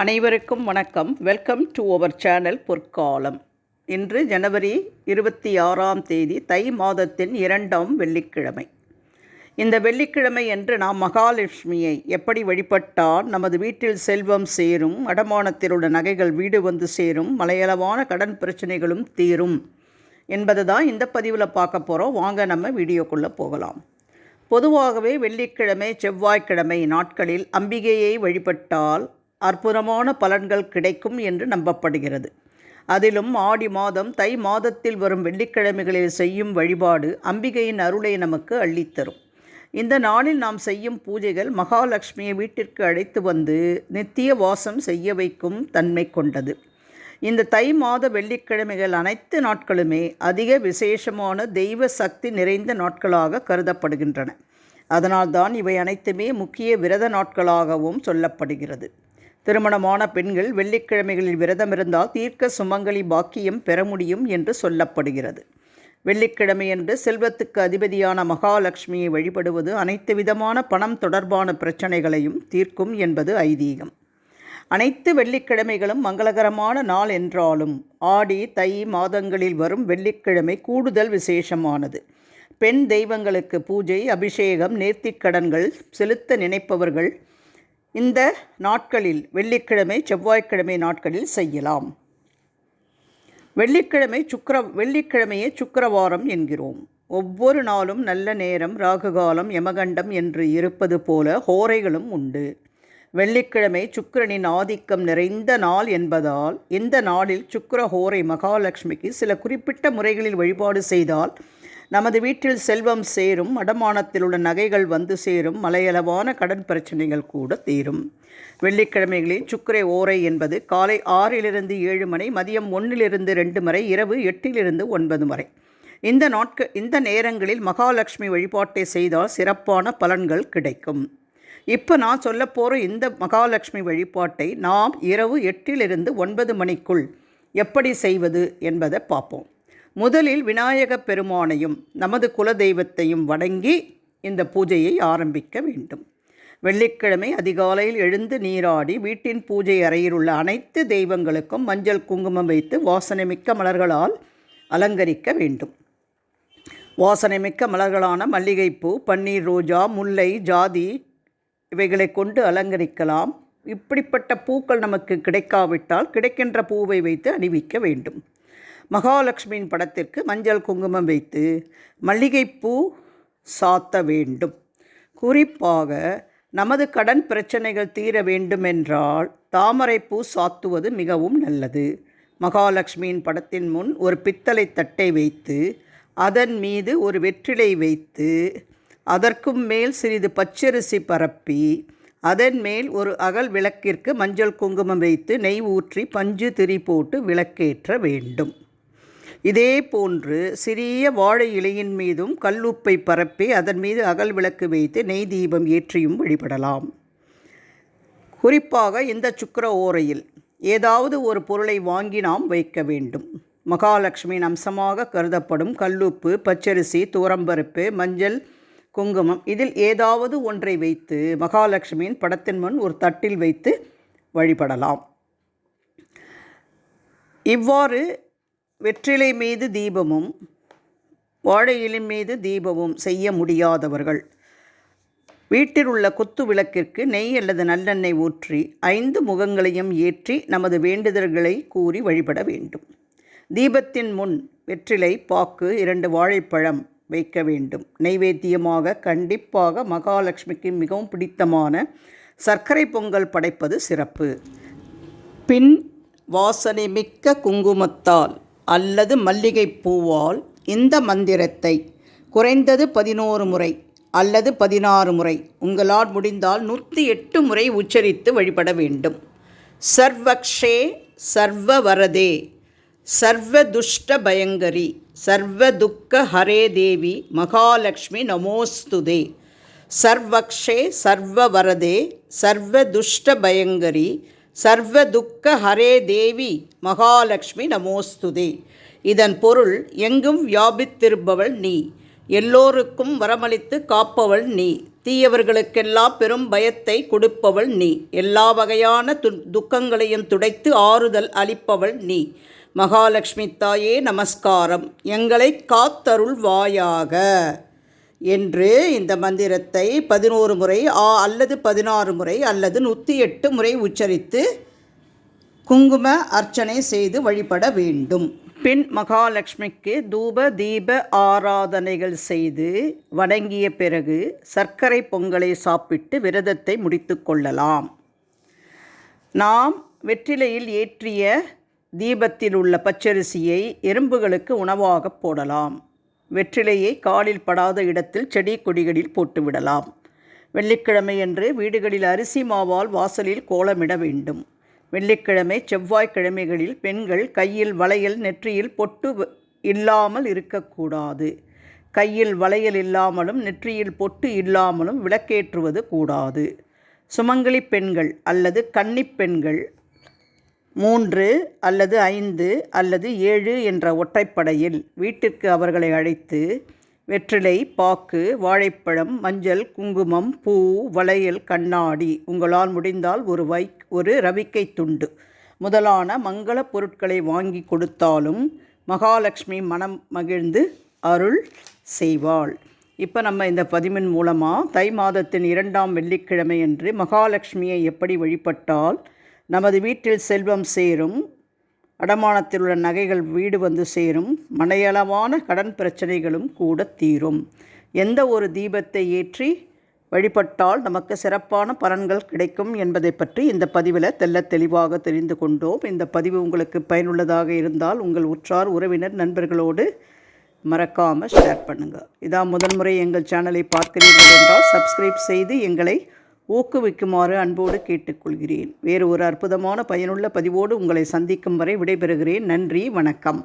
அனைவருக்கும் வணக்கம். Welcome to our channel பொற்காலம். இன்று ஜனவரி இருபத்தி ஆறாம் தேதி தை மாதத்தின் இரண்டாம் வெள்ளிக்கிழமை. இந்த வெள்ளிக்கிழமை என்று நாம் மகாலட்சுமியை எப்படி வழிபட்டால் நமது வீட்டில் செல்வம் சேரும் அடமானத்தில் உள்ள நகைகள் வீடு வந்து சேரும் மலையளவான கடன் பிரச்சனைகளும் தீரும் என்பது தான் இந்த பதிவில் பார்க்க போகிறோம் வாங்க நம்ம வீடியோக்குள்ளே போகலாம். பொதுவாகவே வெள்ளிக்கிழமை செவ்வாய்க்கிழமை நாட்களில் அம்பிகையை வழிபட்டால் அற்புதமான பலன்கள் கிடைக்கும் என்று நம்பப்படுகிறது. அதிலும் ஆடி மாதம் தை மாதத்தில் வரும் வெள்ளிக்கிழமைகளில் செய்யும் வழிபாடு அம்பிகையின் அருளை நமக்கு அள்ளித்தரும். இந்த நாளில் நாம் செய்யும் பூஜைகள் மகாலட்சுமியை வீட்டிற்கு அழைத்து வந்து நித்திய வாசம் செய்ய வைக்கும் தன்மை கொண்டது. இந்த தை மாத வெள்ளிக்கிழமைகள் அனைத்து நாட்களுமே அதிக விசேஷமான தெய்வ சக்தி நிறைந்த நாட்களாக கருதப்படுகின்றன. அதனால்தான் இவை அனைத்துமே முக்கிய விரத நாட்களாகவும் சொல்லப்படுகிறது. திருமணமான பெண்கள் வெள்ளிக்கிழமைகளில் விரதம் இருந்தால் தீர்க்க சுமங்கலி பாக்கியம் பெற முடியும் என்று சொல்லப்படுகிறது. வெள்ளிக்கிழமையன்று செல்வத்துக்கு அதிபதியான மகாலட்சுமியை வழிபடுவது அனைத்து விதமான பணம் தொடர்பான பிரச்சனைகளையும் தீர்க்கும் என்பது ஐதீகம். அனைத்து வெள்ளிக்கிழமைகளும் மங்களகரமான நாள் என்றாலும் ஆடி தை மாதங்களில் வரும் வெள்ளிக்கிழமை கூடுதல் விசேஷமானது. பெண் தெய்வங்களுக்கு பூஜை அபிஷேகம் நேர்த்திக்கடன்கள் செலுத்த நினைப்பவர்கள் இந்த நாட்களில் வெள்ளிக்கிழமை செவ்வாய்க்கிழமை நாட்களில் செய்யலாம். வெள்ளிக்கிழமை சுக்கர வெள்ளிக்கிழமையே சுக்கரவாரம் என்கிறோம். ஒவ்வொரு நாளும் நல்ல நேரம் ராகுகாலம் யமகண்டம் என்று இருப்பது போல ஹோரைகளும் உண்டு. வெள்ளிக்கிழமை சுக்கரனின் ஆதிக்கம் நிறைந்த நாள் என்பதால் இந்த நாளில் சுக்கர ஹோரை மகாலட்சுமிக்கு சில குறிப்பிட்ட முறைகளில் வழிபாடு செய்தால் நமது வீட்டில் செல்வம் சேரும் அடமானத்தில் உள்ள நகைகள் வந்து சேரும் மலையளவான கடன் பிரச்சனைகள் கூட தீரும். வெள்ளிக்கிழமைகளில் சுக்கரை ஓரை என்பது காலை ஆறிலிருந்து ஏழு மணி மதியம் ஒன்றிலிருந்து ரெண்டு வரை இரவு எட்டிலிருந்து ஒன்பது வரை இந்த நாட்க இந்த நேரங்களில் மகாலட்சுமி வழிபாட்டை செய்தால் சிறப்பான பலன்கள் கிடைக்கும். இப்போ நான் சொல்ல போகிற இந்த மகாலட்சுமி வழிபாட்டை நாம் இரவு எட்டிலிருந்து ஒன்பது மணிக்குள் எப்படி செய்வது என்பதை பார்ப்போம். முதலில் விநாயகப் பெருமானையும் நமது குலதெய்வத்தையும் வணங்கி இந்த பூஜையை ஆரம்பிக்க வேண்டும். வெள்ளிக்கிழமை அதிகாலையில் எழுந்து நீராடி வீட்டின் பூஜை அறையில் உள்ள அனைத்து தெய்வங்களுக்கும் மஞ்சள் குங்குமம் வைத்து வாசனைமிக்க மலர்களால் அலங்கரிக்க வேண்டும். வாசனைமிக்க மலர்களான மல்லிகைப்பூ பன்னீர் ரோஜா முல்லை ஜாதி இவைகளை கொண்டு அலங்கரிக்கலாம். இப்படிப்பட்ட பூக்கள் நமக்கு கிடைக்காவிட்டால் கிடைக்கின்ற பூவை வைத்து அணிவிக்க வேண்டும். மகாலட்சுமியின் படத்திற்கு மஞ்சள் குங்குமம் வைத்து மல்லிகைப்பூ சாத்த வேண்டும். குறிப்பாக நமது கடன் பிரச்சனைகள் தீர வேண்டுமென்றால் தாமரைப்பூ சாத்துவது மிகவும் நல்லது. மகாலட்சுமியின் படத்தின் முன் ஒரு பித்தளை தட்டை வைத்து அதன் மீது ஒரு வெற்றிலை வைத்து அதற்கும் மேல் சிறிது பச்சரிசி பரப்பி அதன் மேல் ஒரு அகல் விளக்கிற்கு மஞ்சள் குங்குமம் வைத்து நெய் ஊற்றி பஞ்சு திரி போட்டு விளக்கேற்ற வேண்டும். இதே போன்று சிறிய வாழை இலையின் மீதும் கல்லுப்பை பரப்பி அதன் மீது அகல் விளக்கு வைத்து நெய் தீபம் ஏற்றியும் வழிபடலாம். குறிப்பாக இந்த சுக்கர ஓரையில் ஏதாவது ஒரு பொருளை வாங்கி நாம் வைக்க வேண்டும். மகாலட்சுமியின் அம்சமாக கருதப்படும் கல்லுப்பு பச்சரிசி தூரம்பருப்பு மஞ்சள் குங்குமம் இதில் ஏதாவது ஒன்றை வைத்து மகாலட்சுமியின் படத்தின் முன் ஒரு தட்டில் வைத்து வழிபடலாம். இவ்வாறு வெற்றிலை மீது தீபமும் வாழை இலை மீது தீபமும் செய்ய முடியாதவர்கள். வீட்டில் உள்ள குத்து விளக்கிற்கு நெய் அல்லது நல்லெண்ணெய் ஊற்றி ஐந்து முகங்களையும் ஏற்றி நமது வேண்டுதல்களை கூறி வழிபட வேண்டும். தீபத்தின் முன் வெற்றிலை பாக்கு இரண்டு வாழைப்பழம் வைக்க வேண்டும். நைவேத்தியமாக கண்டிப்பாக மகாலட்சுமிக்கு மிகவும் பிடித்தமான சர்க்கரை பொங்கல் படைப்பது சிறப்பு. பின் வாசனை மிக்க குங்குமத்தால் அல்லது மல்லிகைப்பூவால் இந்த மந்திரத்தை குறைந்தது பதினோரு முறை அல்லது பதினாறு முறை உங்களால் முடிந்தால் நூற்றி எட்டு முறை உச்சரித்து வழிபட வேண்டும். சர்வக்ஷே சர்வவரதே சர்வ துஷ்ட பயங்கரி சர்வ துக்க ஹரே தேவி மகாலட்சுமி நமோஸ்துதே. சர்வக்ஷே சர்வவரதே சர்வ துஷ்ட பயங்கரி சர்வ துக்க ஹரே தேவி மகாலட்சுமி நமோஸ்துதே. இதன் பொருள் எங்கும் வியாபித்திருப்பவள் நீ எல்லோருக்கும் வரமளித்து காப்பவள் நீ தீயவர்களுக்கெல்லாம் பெரும் பயத்தை கொடுப்பவள் நீ எல்லா வகையான து துக்கங்களையும் துடைத்து ஆறுதல் அளிப்பவள் நீ. மகாலட்சுமி தாயே நமஸ்காரம். எங்களை காத்தருள்வாயாக. என்று இந்த மந்திரத்தை பதினோரு முறை ஆ அல்லது பதினாறு முறை அல்லது நூற்றி எட்டு முறை உச்சரித்து குங்கும அர்ச்சனை செய்து வழிபட வேண்டும். பின் மகாலட்சுமிக்கு தூப தீப ஆராதனைகள் செய்து வணங்கிய பிறகு சர்க்கரை பொங்கலை சாப்பிட்டு விரதத்தை முடித்து கொள்ளலாம். நாம் வெற்றிலையில் ஏற்றிய தீபத்தில் உள்ள பச்சரிசியை எறும்புகளுக்கு உணவாக போடலாம். வெற்றிலையை காலில் படாத இடத்தில் செடி கொடிகளில் போட்டுவிடலாம். வெள்ளிக்கிழமையன்று வீடுகளில் அரிசி மாவால் வாசலில் கோலமிட வேண்டும். வெள்ளிக்கிழமை செவ்வாய்க்கிழமைகளில் பெண்கள் கையில் வளையல் நெற்றியில் பொட்டு இல்லாமல் இருக்கக்கூடாது. கையில் வளையல் இல்லாமலும் நெற்றியில் பொட்டு இல்லாமலும் விளக்கேற்றுவது கூடாது. சுமங்கலி பெண்கள் அல்லது கன்னிப் பெண்கள் மூன்று அல்லது ஐந்து அல்லது ஏழு என்ற ஒற்றைப்படையில் வீட்டிற்கு அவர்களை அழைத்து வெற்றிலை பாக்கு வாழைப்பழம் மஞ்சள் குங்குமம் பூ வளையல் கண்ணாடி உங்களால் முடிந்தால் ஒரு வை ஒரு ரவிக்கை துண்டு முதலான மங்கள பொருட்களை வாங்கி கொடுத்தாலும் மகாலட்சுமி மனம் மகிழ்ந்து அருள் செய்வாள். இப்போ நம்ம இந்த பதிவின் மூலமாக தை மாதத்தின் இரண்டாம் வெள்ளிக்கிழமை அன்று மகாலட்சுமியை எப்படி வழிபட்டால் நமது வீட்டில் செல்வம் சேரும் அடமானத்தில் உள்ள நகைகள் வீடு வந்து சேரும் மனையளவான கடன் பிரச்சனைகளும் கூட தீரும். எந்த ஒரு தீபத்தை ஏற்றி வழிபட்டால் நமக்கு சிறப்பான பலன்கள் கிடைக்கும் என்பதை பற்றி இந்த பதிவில் தெல்ல தெளிவாக தெரிந்து கொண்டோம். இந்த பதிவு உங்களுக்கு பயனுள்ளதாக இருந்தால் உங்கள் உற்றார் உறவினர் நண்பர்களோடு மறக்காமல் ஷேர் பண்ணுங்கள் இதான் முதன்முறை எங்கள் சேனலை பார்க்கிறீர்கள் என்றால் சப்ஸ்கிரைப் செய்து எங்களை ஊக்குவிக்குமாறு அன்போடு கேட்டுக்கொள்கிறேன். வேறு ஒரு அற்புதமான பயனுள்ள பதிவோடு உங்களை சந்திக்கும் வரை விடைபெறுகிறேன். நன்றி வணக்கம்.